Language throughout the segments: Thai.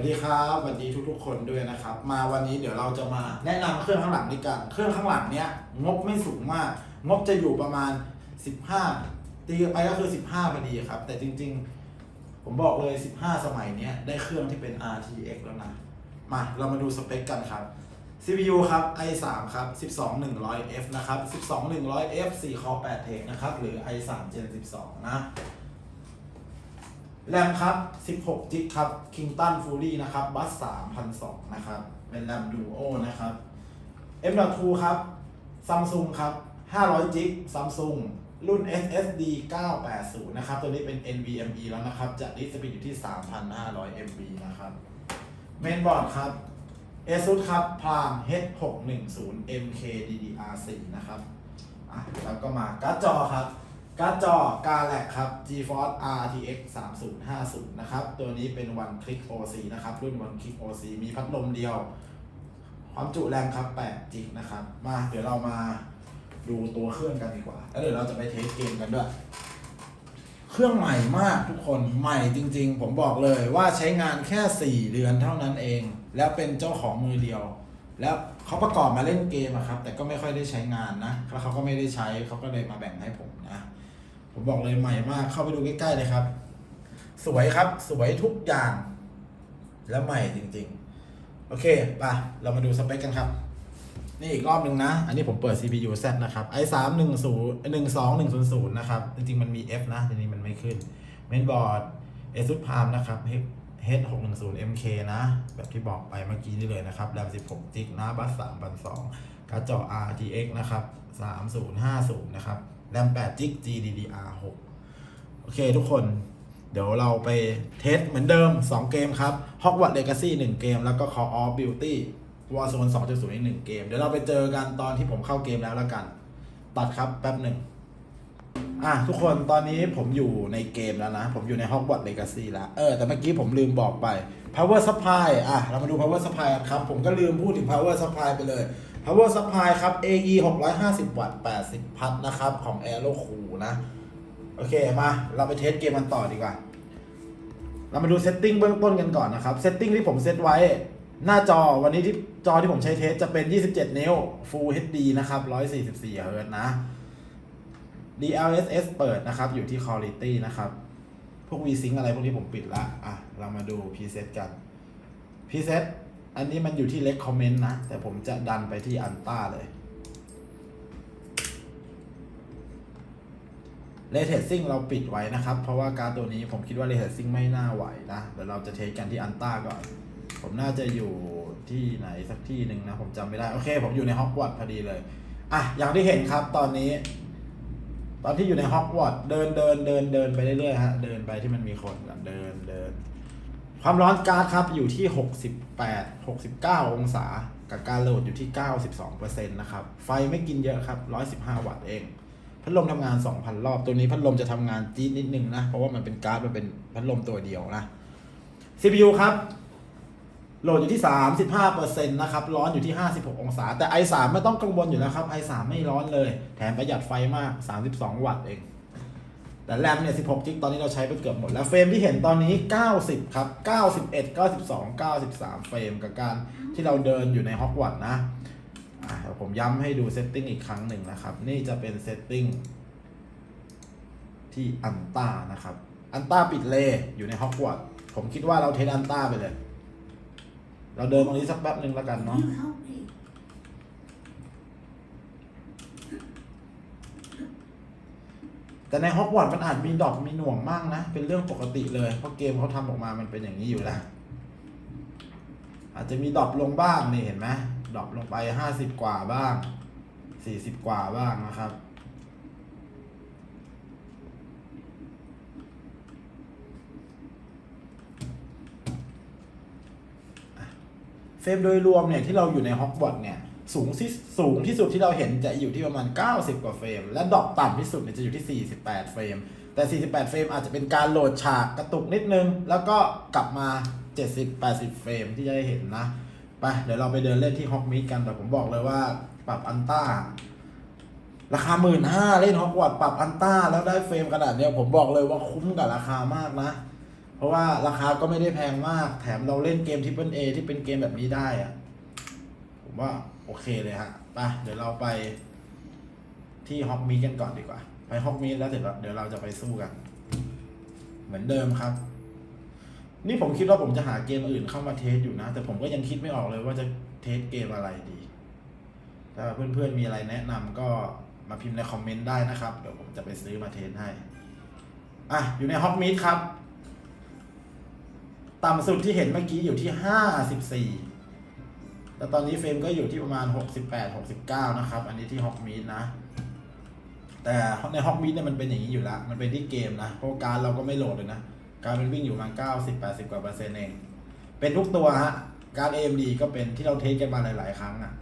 วัสดีครับสวัสดีทุกๆ คนด้วยนะครับ มาวันนี้เดี๋ยวเราจะมาแนะนำเครื่องข้างหลังด้วยกันเครื่องข้างหลังเนี้ยงบไม่สูงมากงบจะอยู่ประมาณ 15ตีไปก็คือ 15พอดีครับ แต่จริง ๆ ผมบอกเลย 15 สมัยเนี้ยได้เครื่องที่เป็น RTX แล้วนะมาเรามาดูสเปคกันครับ CPU ครับ i3 ครับ 12100F นะครับ 12100F 4 core 8 Thread นะครับ หรือ i3 Gen 12 นะ แรมครับ 16 จิกครับ Kingston Fury นะครับ บัส3,002นะครับ เป็นแรม Duo นะครับ M.2 ครับ Samsung ครับ 500 จิก Samsung รุ่น SSD 980 นะครับ ตัวนี้เป็น NVMe แล้วนะครับ จะดิสปีดอยู่ที่ 3,500 MB นะครับ เมนบอร์ดครับ ASUS ครับ Prime H610 MK DDR4 นะครับ อะ แล้วก็มาการ์ดจอครับ การ์ดจอกาแลกครับ GeForce RTX 3050 นะครับ ตัวนี้เป็น One Click OC นะครับ รุ่น One Click OC มีพัดลมเดียว ความจุแรงครับ8จิกนะครับ มาเดี๋ยวเรามาดูตัวเครื่องกันดีกว่า แล้วเดี๋ยวเราจะไปเทสเกมกันด้วย เครื่องใหม่มากทุกคนใหม่จริง ๆ ผมบอกเลยว่าใช้งานแค่ 4 เดือนเท่านั้นเอง แล้วเป็นเจ้าของมือเดียว แล้วเขาประกอบมาเล่นเกมอะครับ แต่ก็ไม่ค่อยได้ใช้งานนะแล้วเขาก็ไม่ได้ใช้เขาก็เลยมาแบ่งให้ผมนะ ผมบอกเลยใหม่มาก เข้าไปดูใกล้ๆเลยครับ สวยครับ สวยทุกอย่าง แล้วใหม่จริงๆ โอเคไปเรามาดูสเปคกันครับ นี่อีกรอบหนึ่งนะ อันนี้ผมเปิด CPU Z นะครับ i 3 1 0 1 2 1 0 0นะครับ จริงๆ มันมี F นะทีนี้มันไม่ขึ้นเมนบอร์ด ASUS Palm นะครับ H 6 1 0 MK นะ แบบที่บอกไปเมื่อกี้นี่เลยนะครับ แรม 16 จิกนะบัส3 2 0 0การ์ดจอ RTX นะครับ 3050 นะครับ แรม8จิก GDDR6 โอเคทุกคน เดี๋ยวเราไปเทสเหมือนเดิม 2 เกมครับ Hogwarts Legacy 1 เกม แล้วก็ Call of Duty Warzone 2.0อีก1เกม เดี๋ยวเราไปเจอกันตอนที่ผมเข้าเกมแล้วแล้วกัน ตัดครับแป๊บหนึ่งอะทุกคนตอนนี้ผมอยู่ในเกมแล้วนะ ผมอยู่ใน Hogwarts Legacy แล้วเออแต่เมื่อกี้ผมลืมบอกไป Power Supply อะ เรามาดู Power Supply ครับ ผมก็ลืมพูดถึง Power Supply ไปเลย Power Supply ครับ AE 650 วัตต์ 80 พัทนะครับ ของ Aero Cool นะ โอเค มา เราไปเทสเกมกันต่อดีกว่า เรามาดูเซตติ้งเบื้องต้นกันก่อนนะครับ เซตติ้งที่ผมเซตไว้ หน้าจอวันนี้ที่จอที่ผมใช้เทสจะเป็น 27 นิ้ว Full HD นะครับ 144 Hz นะ DLSS เปิดนะครับ อยู่ที่ Quality นะครับ พวก VSync อะไรพวกนี้ผมปิดละ อะ เรามาดู preset กัน preset อันนี้มันอยู่ที่ recommend นต์นะ แต่ผมจะดันไปที่ Anta เลยเรเทสซิ่งเราปิดไว้นะครับ เพราะว่าการตัวนี้ผมคิดว่าเรเทสซิ่งไม่น่าไหวนะเดี๋ยวเราจะเทสกันที่อันต้าก่อน ผมน่าจะอยู่ที่ไหนสักที่หนึ่งนะ ผมจำไม่ได้ โอเค ผมอยู่ในฮอกวอตส์พอดีเลย อะ อย่างที่เห็นครับตอนนี้ ตอนที่อยู่ในฮอกวอตส์เดินเดินเดินเดินไปเรื่อยๆฮะ เดินไปที่มันมีคนก่อนเดินเดิน ความร้อนการ์ดครับอยู่ที่ 68 69 องศา กับการโหลดอยู่ที่ 92%นะครับ ไฟไม่กินเยอะครับ 115 วัตต์เอง พัดลมทำงาน 2,000 รอบ ตัวนี้พัดลมจะทำงานจี๊ดนิดนึงนะ เพราะว่ามันเป็นการ์ดมันเป็นพัดลมตัวเดียวนะ CPU ครับ โหลดอยู่ที่ 35%นะครับ ร้อนอยู่ที่ 56 องศา แต่ i3 ไม่ต้องกังวลอยู่แล้วครับ i3 ไม่ร้อนเลย แถมประหยัดไฟมาก 32 วัตต์เอง แต่แรมเนี่ย 16 จิก ตอนนี้เราใช้ไปเกือบหมดแล้ว เฟรมที่เห็นตอนนี้ 90 ครับ 91 92 93 เฟรมกับการที่เราเดินอยู่ในฮอกวอตส์นะอะเดี๋ยวผมย้ำให้ดูเซตติ้งอีกครั้งหนึ่งนะครับ นี่จะเป็นเซตติ้งที่อันต้านะครับ อันต้าปิดเลย์อยู่ในฮอกวอตส์ผมคิดว่าเราเทสอันต้าไปเลย เราเดินตรงนี้สักแป๊บหนึ่งแล้วกันเนาะ แต่ในฮอกวอตส์มันอาจมีดอปมีหน่วงมากนะ เป็นเรื่องปกติเลย เพราะเกมเขาทำออกมามันเป็นอย่างนี้อยู่แล้ว อาจจะมีดอปลงบ้างนี่เห็นไหมดอปลงไปห้าสิบกว่าบ้างสี่สิบกว่าบ้างนะครับ เฟรมโดยรวมเนี่ยที่เราอยู่ในฮอกวอตส์เนี่ย สูงที่สูงที่สุดที่เราเห็นจะอยู่ที่ประมาณ 90 กว่าเฟรม และดรอปต่ำที่สุดเนี่ยจะอยู่ที่ 48 เฟรม แต่ 48 เฟรมอาจจะเป็นการโหลดฉากกระตุกนิดนึง แล้วก็กลับมา 70 80 เฟรมที่จะได้เห็นนะไปเดี๋ยวเราไปเดินเล่นที่ฮอกมิดกันแต่ผมบอกเลยว่าปรับอันต้าราคาหมื่นห้าเล่นฮอกวอตปรับอันต้าแล้วได้เฟรมขนาดเนี้ยผมบอกเลยว่าคุ้มกับราคามากนะ เพราะว่าราคาก็ไม่ได้แพงมาก แถมเราเล่นเกม Triple A ที่เป็นเกมแบบนี้ได้อะผมว่า โอเคเลยฮะไปเดี๋ยวเราไปที่ฮอกมีกันก่อนดีกว่า ไปฮอกมีแล้วเสร็จแล้วเดี๋ยวเราจะไปสู้กัน เหมือนเดิมครับ นี่ผมคิดว่าผมจะหาเกมอื่นเข้ามาเทสอยู่นะ แต่ผมก็ยังคิดไม่ออกเลยว่าจะเทสเกมอะไรดี ถ้าเพื่อนๆมีอะไรแนะนำก็มาพิมพ์ในคอมเมนต์ได้นะครับ เดี๋ยวผมจะไปซื้อมาเทสให้ อะ อยู่ในฮอกมีดครับ ต่ำสุดที่เห็นเมื่อกี้อยู่ที่ห้าสิบสี่ แล้วตอนนี้เฟรมก็อยู่ที่ประมาณหกสิบแปดหกสิบเก้านะครับ อันนี้ที่ฮอกมีดนะ แต่ในฮอกมีดเนี่ยมันเป็นอย่างนี้อยู่แล้ว มันเป็นที่เกมนะ เพราะการเราก็ไม่โหลดเลยนะ การดมันวิ่งอยู่ประมาณเก้าสิบแปดสิบกว่าเปอร์เซ็นต์เอง เป็นทุกตัวฮะ การ AMD ก็เป็นที่เราเทสกันมาหลาย ๆ ครั้งอะ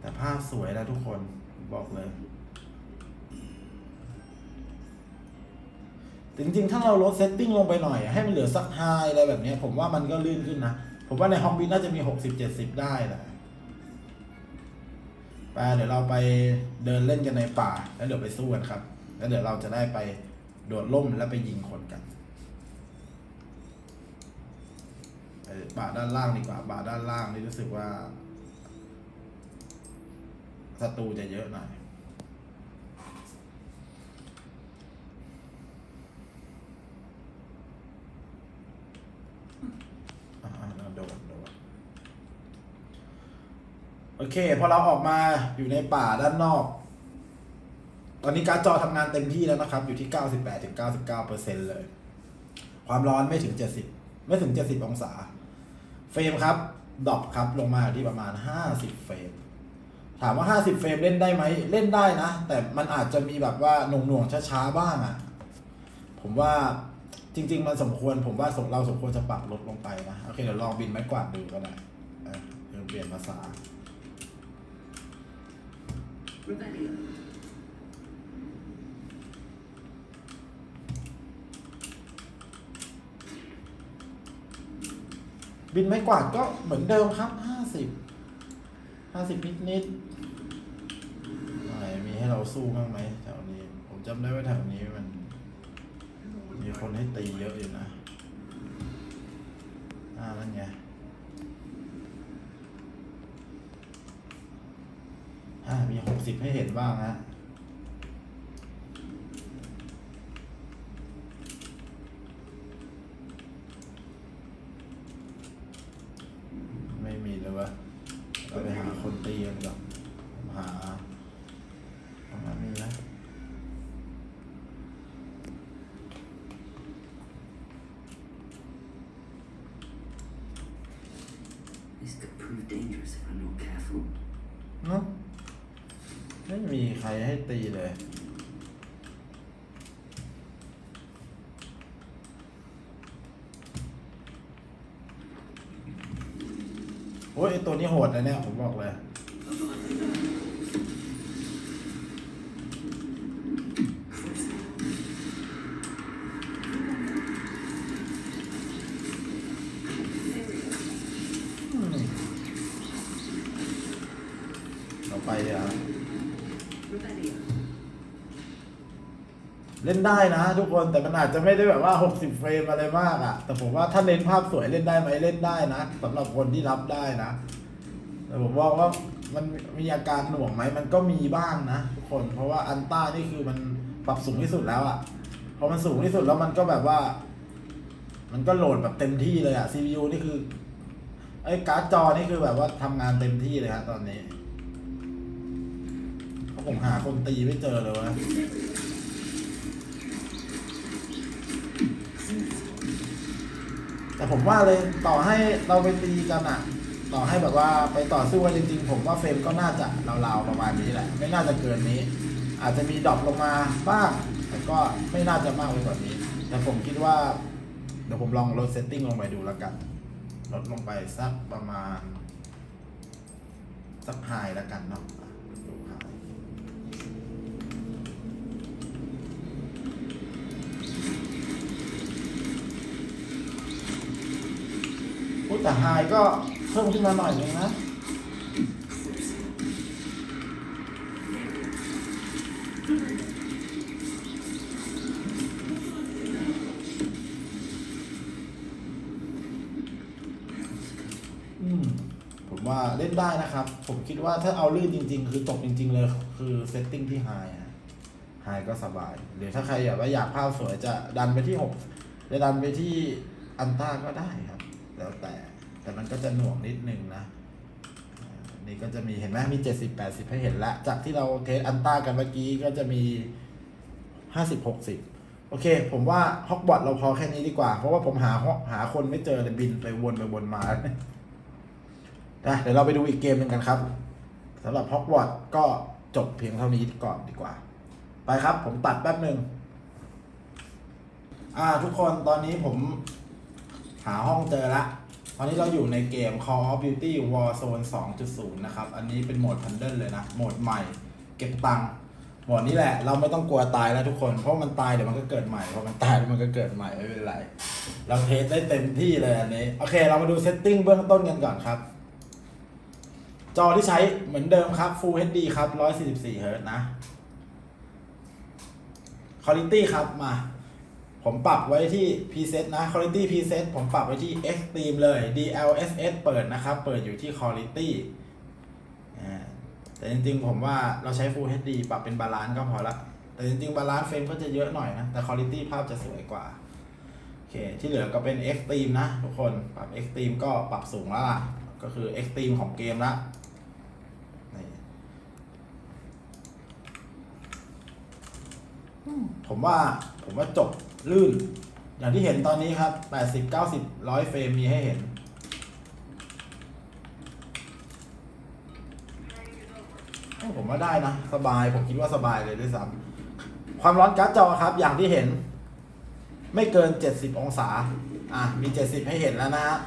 แต่ภาพสวยนะทุกคนบอกเลย จริงๆ ถ้าเราลดเซตติ้งลงไปหน่อย ให้มันเหลือสักไฮอะไรแบบนี้ผมว่ามันก็ลื่นขึ้นนะ ผมว่าในฮอกบินน่าจะมีหกสิบเจ็ดสิบได้แหละไปเดี๋ยวเราไปเดินเล่นกันในป่า แล้วเดี๋ยวไปสู้กันครับ แล้วเดี๋ยวเราจะได้ไปโดดล่มแล้วไปยิงคนกันไปป่าด้านล่างดีกว่าป่าด้านล่างนี่รู้สึกว่าศัตรูจะเยอะหน่อย อ่าๆ โดดโดดโอเค พอเราออกมาอยู่ในป่าด้านนอก ตอนนี้การ์ดจอทำงานเต็มที่แล้วนะครับ อยู่ที่98ถึง99เปอร์เซ็นเลย ความร้อนไม่ถึง 70 ไม่ถึง 70 องศา เฟรมครับดรอปครับลงมาที่ประมาณ 50 เฟรม ถามว่า 50 เฟรมเล่นได้ไหม เล่นได้นะ แต่มันอาจจะมีแบบว่าหน่วงๆช้าๆบ้างอะ่ะ ผมว่า จริง ๆ มันสมควรผมว่าสมเราสมควรจะปรับลดลงไปนะ โอเค เดี๋ยวลองบินไม้กวาดดูก็ได้เออเดี๋ยวเปลี่ยนภาษา บินไม้กวาดก็เหมือนเดิมครับห้าสิบห้าสิบนิดนิดๆไหนมีให้เราสู้บ้างไหมแถวนี้ ผมจำได้ว่าแถวนี้มัน มีคนให้ตีเยอะอยู่นะ อ่านั่นไงอ่ามีหกสิบให้เห็นบ้างนะ ไม่มีเลยวะเราไปหาคนตีกันก่อนผมหาประมาณนี้นะ This could prove dangerous if I'm not careful. เนาะไม่มี ใครให้ตีเลย โอ้ยไอตัวนี้โหดนะเนี่ย ผมบอกเลยเราไปเลยอะ Rebellion. เล่นได้นะทุกคนแต่มันอาจจะไม่ได้แบบว่า 60 เฟรมอะไรมากอะ่ะแต่ผมว่าถ้าเน้นภาพสวยเล่นได้ไหมเล่นได้นะสำหรับคนที่รับได้นะ แต่ผมว่าว่ามันมีอาการหน่วงไหมมันก็มีบ้างนะทุกคน เพราะว่าอันต้านี่คือมันปรับสูงที่สุดแล้วอะ่ะพอมันสูงที่สุดแล้วมันก็แบบว่า มันก็โหลดแบบเต็มที่เลยอะ่ะ CPU นี่คือไอ้การ์ดจอนี่คือแบบว่าทำงานเต็มที่เลยฮะตอนนี้ ผมหาคนตีไม่เจอเลยวะแต่ผมว่าเลยต่อให้เราไปตีกันอะต่อให้แบบว่าไปต่อสู้กันจริงๆ ผมว่าเฟรมก็น่าจะราวๆประมาณนี้แหละ ไม่น่าจะเกินนี้ อาจจะมีดรอปลงมาบ้างแต่ก็ไม่น่าจะมากไปกว่านี้ แต่ผมคิดว่า เดี๋ยวผมลองลดเซตติ้งลงไปดูแล้วกัน ลดลงไปสักประมาณ สักไฮแล้วกันเนาะ แต่ไฮก็เพิ่มขึ้นมาหน่อยนึงนะผมว่าเล่นได้นะครับ ผมคิดว่าถ้าเอาลื่นจริง ๆ คือตกจริง ๆ เลย คือเซตติ้งที่ไฮนะไฮก็สบาย หรือถ้าใครอยากว่าอยากภาพสวยจะดันไปที่หกจะดันไปที่อันต้าก็ได้ครับ ก็จะหน่วงนิดนึงนะนี่ก็จะมีเห็นไหมมีเจ็ดสิบแปดสิบให้เห็นล้วจากที่เราเทสอันต้ากันเมื่อกี้ก็จะมีห้าสิบหกสิบโอเค ผมว่าฮอกบอตเราพอแค่นี้ดีกว่า เพราะว่าผมหาหาคนไม่เจอเลยบินไปวนไปวนมานะเดี๋ยวเราไปดูอีกเกมหนึ่งกันครับสำหรับฮอกวอตก็จบเพียงเท่านี้ก่อนดีกว่า ไปครับ ผมตัดแป๊บหนึ่งอ่า ทุกคนตอนนี้ผมหาห้องเจอละ ตอนนี้เราอยู่ในเกม Call of Duty Warzone 2.0 นะครับ อันนี้เป็นโหมดพันเดิลเลยนะ โหมดใหม่ เก็บตังค์โหมดนี้แหละ เราไม่ต้องกลัวตายแล้วทุกคน เพราะมันตายเดี๋ยวมันก็เกิดใหม่ พอมันตายเดี๋ยวมันก็เกิดใหม่ไม่เป็นไร เราเทสได้เต็มที่เลยอันนี้ โอเค เรามาดูเซตติ้งเบื้องต้นกันก่อนครับ จอที่ใช้เหมือนเดิมครับ Full HD ครับ 144 Hz นะ Quality ครับมา ผมปรับไว้ที่ preset นะ Quality preset ผมปรับไว้ที่ Extreme เลย DLSS เปิดนะครับ เปิดอยู่ที่ Quality อ่าแต่จริงๆ ผมว่าเราใช้ Full HD ปรับเป็นบาลานซ์ก็พอละ แต่จริงๆ บาลานซ์เฟรมก็จะเยอะหน่อยนะ แต่ Quality ภาพจะสวยกว่า โอเค ที่เหลือก็เป็น Extreme นะ ทุกคน ปรับ Extreme ก็ปรับสูงแล้วล่ะ ก็คือ Extreme ของเกมละนี่อืม ผมว่าผมว่าจบลื่น อย่างที่เห็นตอนนี้ครับ80 90 100เฟรมมีให้เห็น ผมว่าได้นะ สบายผมคิดว่าสบายเลยด้วยซ้ำความร้อนการ์ดจอครับ อย่างที่เห็น ไม่เกิน70องศา อะ มี70ให้เห็นแล้วนะฮะ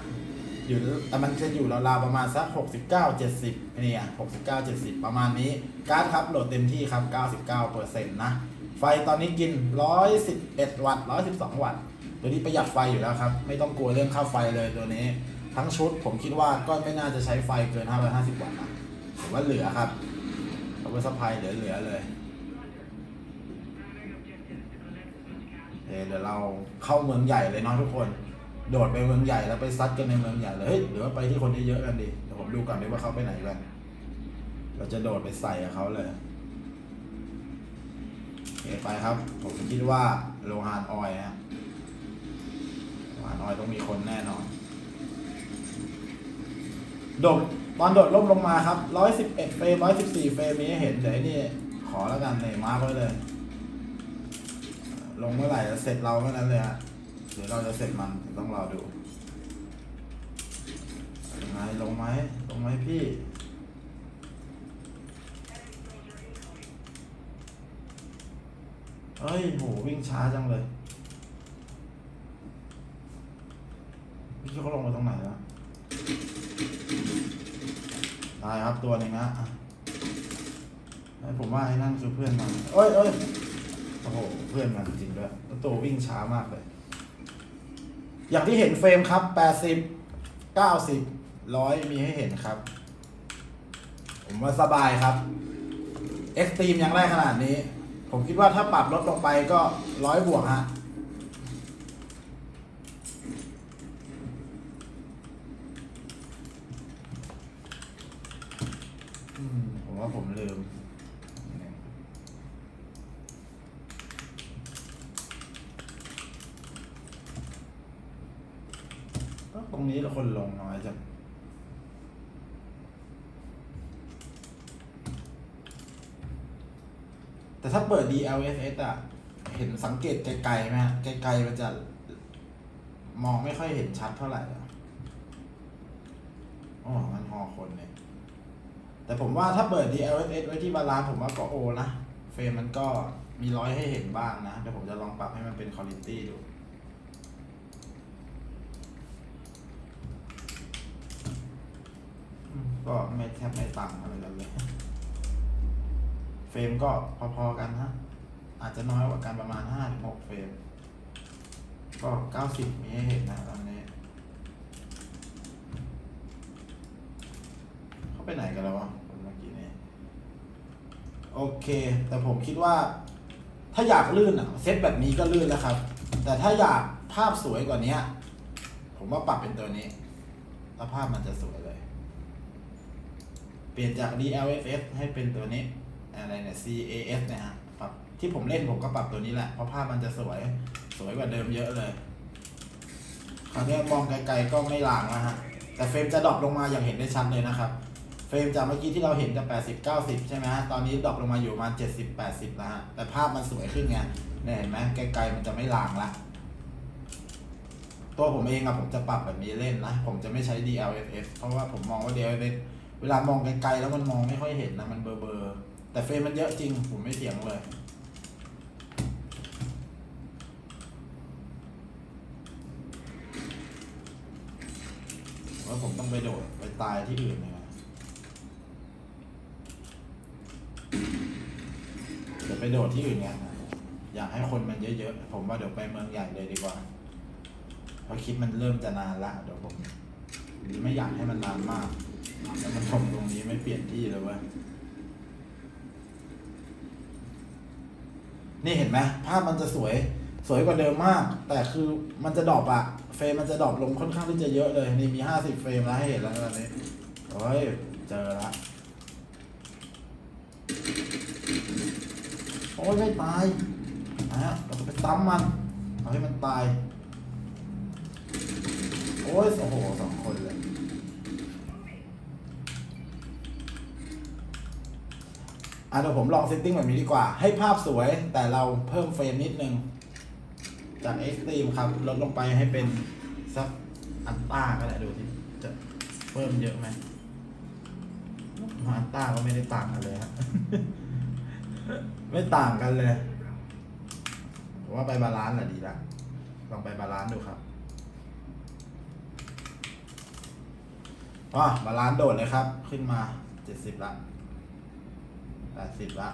อยู่แต่มันจะอยู่ราวๆประมาณสัก69 70เนี่ย69 70 ประมาณนี้ การ์ดครับโหลดเต็มที่ครับ 99เปอร์เซ็นต์นะ ไฟตอนนี้กิน 111 วัตต์ 112 วัตต์ ตัวนี้ประหยัดไฟอยู่แล้วครับ ไม่ต้องกลัวเรื่องค่าไฟเลยตัวนี้ ทั้งชุดผมคิดว่าก็ไม่น่าจะใช้ไฟเกิน 550 วัตต์นะผมว่าเหลือครับเอาไว้ซัพพายเหลือๆเลยเอ่อเดี๋ยวเราเข้าเมืองใหญ่เลยเนาะทุกคน โดดไปเมืองใหญ่แล้วไปซัดกันในเมืองใหญ่เลยเฮ้ยหรือว่าไปที่คนเยอะๆกันดี เดี๋ยวผมดูก่อนดีว่าเขาไปไหนกัน เราจะโดดไปใส่เขาเลย โอไปครับ ผมคิดว่าโลหานออยล์ฮะโลหานออยต้องมีคนแน่นอน โดดตอนโดดล่มลงมาครับ111เอ็ดเฟรม114เฟรมมีให้เห็นเดี๋ยวนี่ขอแล้วกันเนี่ยมาร์คไว้เลย ลงเมื่อไหร่จะเสร็จเราเมื่อนั้นเลยฮะเดี๋ยวเราจะเสร็จมันต้องรอดูยังไงลงไหมลงไหมพี่ เฮ้ยโหวิ่งช้าจังเลยพี่เขาลงไปตรงไหนแล้วตายครับตัวหนึ่งนะผมว่าไอ้นั่นคือเพื่อนมันเอ้ยเอ้ยโอ้โหเพื่อนมันจริงด้วยตัววิ่งช้ามากเลย อย่างที่เห็นเฟรมครับ80 90 100มีให้เห็นครับ ผมว่าสบายครับเอ็กซ์ตรีมยังได้ขนาดนี้ ผมคิดว่าถ้าปรับลดลงไปก็ร้อยบวกฮะอืมผมว่าผมลืมก็ตรงนี้คนลงน้อยจัง แต่ถ้าเปิด DLSS อะเห็นสังเกตไกลๆไหมฮะไกลๆมันจะมองไม่ค่อยเห็นชัดเท่าไหร่อะอ๋อมันหอคนเนี่ย แต่ผมว่าถ้าเปิด DLSS ไว้ที่บาลานซ์ผมว่าก็โอนะ เฟรมมันก็มีร้อยให้เห็นบ้างนะเดี๋ยวผมจะลองปรับให้มันเป็นคุณ i t y ดูก็ไม่แทบไม่ต่างอะไรกันเลย เฟรมก็พอๆกันฮะ อาจจะน้อยกว่ากันประมาณห้าถึงหกเฟรม ก็เก้าสิบมีให้เห็นนะตอนนี้ เขาไปไหนกันแล้ววะเมื่อกี้นี้ โอเค แต่ผมคิดว่า ถ้าอยากลื่นอะ เซตแบบนี้ก็ลื่นแล้วครับ แต่ถ้าอยากภาพสวยกว่านี้ ผมว่าปรับเป็นตัวนี้ แล้วภาพมันจะสวยเลย เปลี่ยนจาก DLSS ให้เป็นตัวนี้ อะไรเนี่ย CAS นะฮะปรับที่ผมเล่นผมก็ปรับตัวนี้แหละ เพราะภาพมันจะสวยสวยกว่าเดิมเยอะเลย คราวนี้มองไกลๆก็ไม่ลางแล้วฮะ แต่เฟรมจะดรอปลงมาอย่างเห็นได้ชัดเลยนะครับ เฟรมจากเมื่อกี้ที่เราเห็นจะ80 90 ใช่ไหมฮะ ตอนนี้ดรอปลงมาอยู่ประมาณ70 80แล้วฮะ แต่ภาพมันสวยขึ้นไงเนี่ยเห็นไหมไกลๆมันจะไม่ลางละตัวผมเองอะผมจะปรับแบบนี้เล่นนะ ผมจะไม่ใช้ DLSS เพราะว่าผมมองว่า DLSS เวลามองไกลๆแล้วมันมองไม่ค่อยเห็นนะมันเบลอๆ แต่เฟรมมันเยอะจริง ผมไม่เถียงเลย ว่าผมต้องไปโดด ไปตายที่อื่นเลยเดี๋ยวไปโดดที่อื่นเนี่ยอยากให้คนมันเยอะๆ ผมว่าเดี๋ยวไปเมืองใหญ่เลยดีกว่า เพราะคลิปมันเริ่มจะนานละเดี๋ยวผมไม่อยากให้มันนานมาก แล้วมันถมตรงนี้ไม่เปลี่ยนที่เลยเว้ย นี่เห็นไหมภาพมันจะสวย สวยกว่าเดิมมาก แต่คือมันจะดรอปอะเฟรมมันจะดรอปลงค่อนข้างที่จะเยอะเลย นี่มีห้าสิบเฟรมแล้วให้เห็นแล้วตอนนี้โอ้ยเจอละโอ้ยไม่ตายนะฮะเราจะไปตั้มมันเอาให้มันตาย โอ้ยโอ้โหสองคนเลย อะเดี๋ยวผมลองเซตติ้งแบบนี้ดีกว่า ให้ภาพสวยแต่เราเพิ่มเฟรมนิดนึง จาก Extreme ครับ ลดลงไปให้เป็นสักอันต้าก็ได้ดูสิจะเพิ่มเยอะไหมอันต้าก็ไม่ได้ต่างกันเลยฮะไม่ต่างกันเลยผมว่าไปบาลานซ์แหละดีละลองไปบาลานซ์ดูครับอ๋อบาลานซ์โดดเลยครับ ขึ้นมาเจ็ดสิบละ แปดสิบละ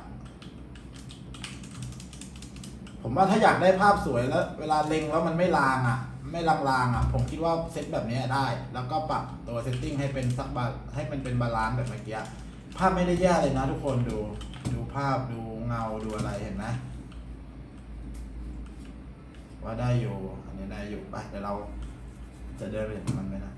ผมว่าถ้าอยากได้ภาพสวยแล้ว เวลาเล็งแล้วมันไม่ลางอะ ไม่ลางๆอะ ผมคิดว่าเซตแบบนี้ได้ แล้วก็ปรับตัวเซตติ้งให้เป็นสักบาให้มันเป็นบาลานซ์แบบเมื่อกี้ภาพไม่ได้แย่เลยนะทุกคนดู ดูภาพดูเงาดูอะไรเห็นไหมว่าได้อยู่ อันนี้ได้อยู่ไปเดี๋ยวเราจะเดินไปถึงมันไหมนะ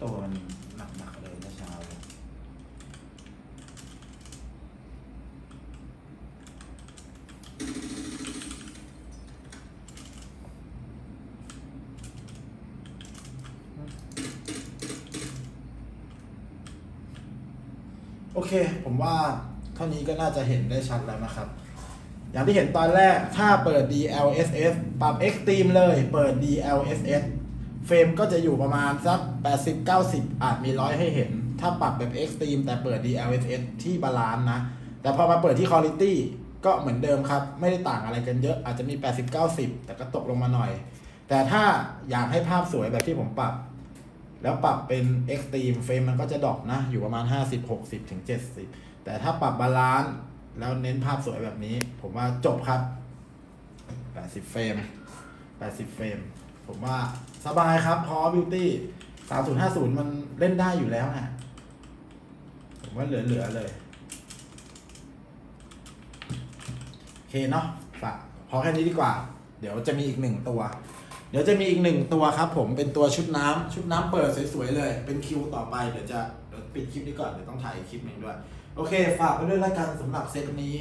ตัวมันหนักๆเลยเมื่อเช้าเลยโอเค ผมว่าเท่านี้ก็น่าจะเห็นได้ชัดแล้วนะครับ อย่างที่เห็นตอนแรกถ้าเปิด DLSS ปรับ Extreme เลย เปิด DLSS เฟรมก็จะอยู่ประมาณสัก 80 90 อาจมีร้อยให้เห็น ถ้าปรับแบบ Extreme แต่เปิด DLSS ที่บาลานซ์นะ แต่พอมาเปิดที่ Quality ก็เหมือนเดิมครับ ไม่ได้ต่างอะไรกันเยอะอาจจะมี 80 90 แต่ก็ตกลงมาหน่อย แต่ถ้าอยากให้ภาพสวยแบบที่ผมปรับ แล้วปรับเป็น Extreme เฟรมมันก็จะดรอปนะ อยู่ประมาณ 50 60ถึง70 แต่ถ้าปรับบาลานซ์แล้วเน้นภาพสวยแบบนี้ ผมว่าจบครับ 80 เฟรม 80 เฟรม ผมว่าสบายครับพอบิวตี้ 3050มันเล่นได้อยู่แล้วนะผมว่าเหลือๆเลย โอเคเนาะฝากพอแค่นี้ดีกว่า เดี๋ยวจะมีอีกหนึ่งตัว เดี๋ยวจะมีอีกหนึ่งตัวครับ ผมเป็นตัวชุดน้ำชุดน้ำเปิดสวยๆเลย เป็นคิวต่อไปเดี๋ยวจะเดี๋ยวปิดคลิปนี้ก่อนเดี๋ยวต้องถ่ายคลิปหนึ่งด้วย โอเค ฝากไปด้วยล้วกันสำหรับเซตนี้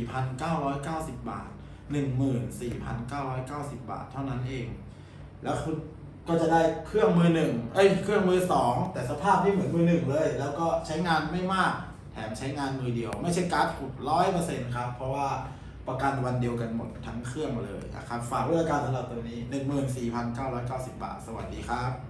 14,990บาท14,990บาทเท่านั้นเอง แล้วคุณ ก็จะได้เครื่องมือหนึ่งเอ้ยเครื่องมือสองแต่สภาพที่เหมือนมือหนึ่งเลย แล้วก็ใช้งานไม่มากแถมใช้งานมือเดียว ไม่ใช่การ์ดขุดร้อยเปอร์เซ็นต์ครับ เพราะว่าประกันวันเดียวกันหมดทั้งเครื่องเลยนะครับฝากด้วยการสำหรับตัวนี้ 14,990 บาท สวัสดีครับ